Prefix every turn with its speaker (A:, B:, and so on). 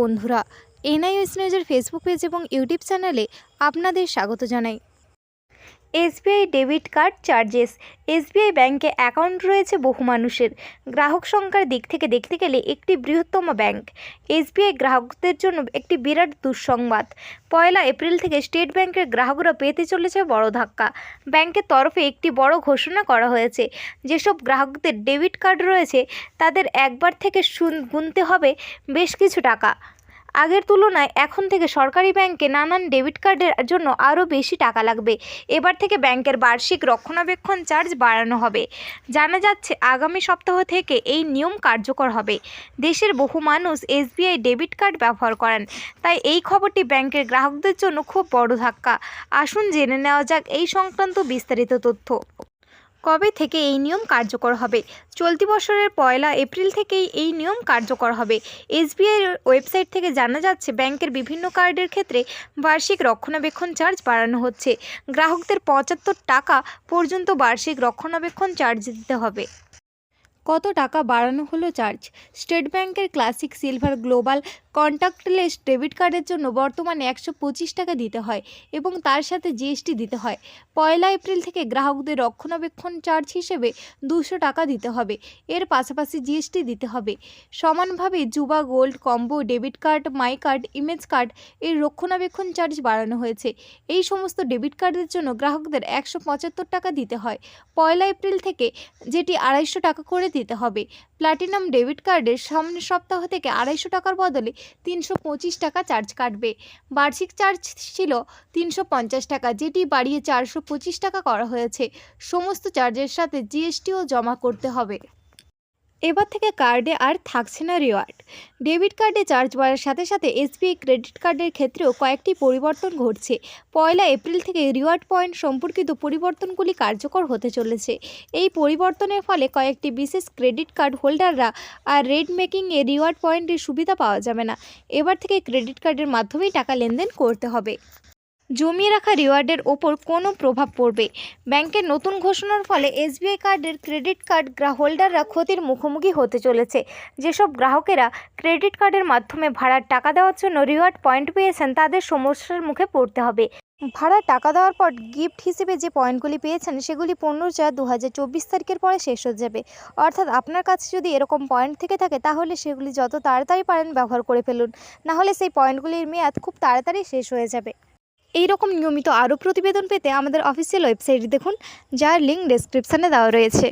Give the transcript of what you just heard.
A: বন্ধুরা এনআইএস নিউজের Facebook page এবং ইউটিউব চ্যানেলে আপনাদের স্বাগত জানাই। SBI debit card charges. SBI ব্যাংকে অ্যাকাউন্ট রয়েছে বহু মানুষের। গ্রাহক সংখ্যার দিক থেকে দেখতে গেলে একটি বৃহত্তম ব্যাংক। এসবিআই গ্রাহকদের জন্য একটি বিরাট দুঃসংবাদ। পয়লা এপ্রিল থেকে স্টেট ব্যাংকের গ্রাহকরা পেতে চলেছে বড় ধাক্কা। ব্যাংকের তরফে একটি বড় ঘোষণা করা হয়েছে। যেসব গ্রাহকদের ডেবিট কার্ড রয়েছে, তাদের একবার থেকে গুনতে হবে বেশ কিছু টাকা। আগের তুলনায় এখন থেকে সরকারি ব্যাংকে নানান ডেবিট কার্ডের জন্য আরও বেশি টাকা লাগবে। এবার থেকে ব্যাংকের বার্ষিক রক্ষণাবেক্ষণ চার্জ বাড়ানো হবে। জানা যাচ্ছে, আগামী সপ্তাহ থেকে এই নিয়ম কার্যকর হবে। দেশের বহু মানুষ এসবিআই ডেবিট কার্ড ব্যবহার করেন। তাই এই খবরটি ব্যাংকের গ্রাহকদের জন্য খুব বড় ধাক্কা। আসুন জেনে নেওয়া যাক এই সংক্রান্ত বিস্তারিত তথ্য। কবে থেকে এই নিয়ম কার্যকর হবে? চলতি বছরের পয়লা এপ্রিল থেকেই এই নিয়ম কার্যকর হবে। এসবিআই ওয়েবসাইট থেকে জানা যাচ্ছে, ব্যাংকের বিভিন্ন কার্ডের ক্ষেত্রে বার্ষিক রক্ষণাবেক্ষণ চার্জ বাড়ানো হচ্ছে। গ্রাহকদের পঁচাত্তর টাকা পর্যন্ত বার্ষিক রক্ষণাবেক্ষণ চার্জ দিতে হবে। কত টাকা বাড়ানো হলো চার্জ? স্টেট ব্যাংকের classic silver global contactless debit কার্ডের জন্য বর্তমানে একশো পঁচিশ টাকা দিতে হয় এবং তার সাথে জিএসটি দিতে হয়। পয়লা এপ্রিল থেকে গ্রাহকদের রক্ষণাবেক্ষণ চার্জ হিসেবে দুশো টাকা দিতে হবে। এর পাশাপাশি জিএসটি দিতে হবে। সমানভাবে Yuva gold, combo, debit card, my card, image card এর রক্ষণাবেক্ষণ চার্জ বাড়ানো হয়েছে। এই সমস্ত ডেবিট কার্ডের জন্য গ্রাহকদের একশো পঁচাত্তর টাকা দিতে হয়। পয়লা এপ্রিল থেকে যেটি আড়াইশো টাকা করে দিতে হবে। প্লাটিনাম ডেবিট কার্ডের সামনের সপ্তাহ থেকে আড়াইশো টাকার বদলে তিনশো পঁচিশ টাকা চার্জ কাটবে। বার্ষিক চার্জ ছিল তিনশো পঞ্চাশ টাকা, যেটি বাড়িয়ে চারশো পঁচিশ টাকা করা হয়েছে। সমস্ত চার্জের সাথে জিএসটিও জমা করতে হবে। এবার থেকে কার্ডে আর থাকছে না রিওয়ার্ড। ডেবিট কার্ডে চার্জ বাড়ার সাথে সাথে এসবিআই ক্রেডিট কার্ডের ক্ষেত্রেও কয়েকটি পরিবর্তন ঘটছে। পয়লা এপ্রিল থেকে রিওয়ার্ড পয়েন্ট সম্পর্কিত পরিবর্তনগুলি কার্যকর হতে চলেছে। এই পরিবর্তনের ফলে কয়েকটি বিশেষ ক্রেডিট কার্ড হোল্ডাররা আর রেড মেকিংয়ে রিওয়ার্ড পয়েন্টের সুবিধা পাওয়া যাবে না। এবার থেকে ক্রেডিট কার্ডের মাধ্যমেই টাকা লেনদেন করতে হবে। জমিয়ে রাখা রিওয়ার্ডের ওপর কোনো প্রভাব পড়বে। ব্যাংকের নতুন ঘোষণার ফলে এসবিআই কার্ডের ক্রেডিট কার্ড হোল্ডাররা ক্ষতির মুখোমুখি হতে চলেছে। যেসব গ্রাহকেরা ক্রেডিট কার্ডের মাধ্যমে ভাড়ার টাকা দেওয়ার জন্য রিওয়ার্ড পয়েন্ট পেয়েছেন, তাদের সমস্যার মুখে পড়তে হবে। ভাড়ার টাকা দেওয়ার পর গিফট হিসেবে যে পয়েন্টগুলি পেয়েছেন, সেগুলি পনেরো চার দু তারিখের পরে শেষ হয়ে যাবে। অর্থাৎ আপনার কাছে যদি এরকম পয়েন্ট থেকে থাকে, তাহলে সেগুলি যত তাড়াতাড়ি পারেন ব্যবহার করে ফেলুন। নাহলে সেই পয়েন্টগুলির মেয়াদ খুব তাড়াতাড়ি শেষ হয়ে যাবে। এই রকম নিয়মিত আরও প্রতিবেদন পেতে আমাদের অফিসিয়াল ওয়েবসাইট দেখুন, যার লিঙ্ক ডেসক্রিপশানে দেওয়া রয়েছে।